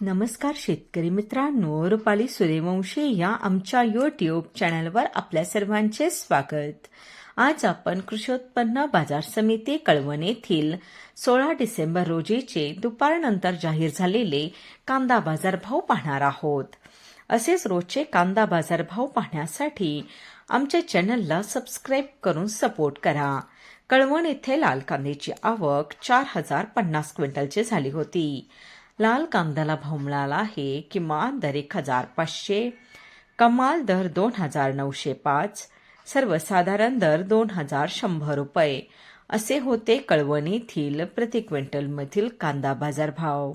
नमस्कार शेतकरी मित्रांनो रुपाली सूर्यवंशी या आमच्या यूट्यूब चॅनलवर आपल्या सर्वांचे स्वागत. आज आपण कृषी उत्पन्न बाजार समिती कळवण येथील सोळा डिसेंबर रोजीचे दुपारनंतर जाहीर झालेले कांदा बाजारभाव पाहणार आहोत. असेच रोजचे कांदा बाजारभाव पाहण्यासाठी आमच्या चॅनलला सबस्क्राईब करून सपोर्ट करा. कळवण येथे लाल कांद्याची आवक चार हजार पन्नास क्विंटलची झाली होती. लाल कांद्याला भाव मिळाला आहे किमान दर एक हजार पाचशे कमाल दर दोन हजार नऊशे पाच सर्वसाधारण दर दोन हजार शंभर रुपये. असे होते कळवणीतील प्रति क्विंटलमधील कांदा बाजार भाव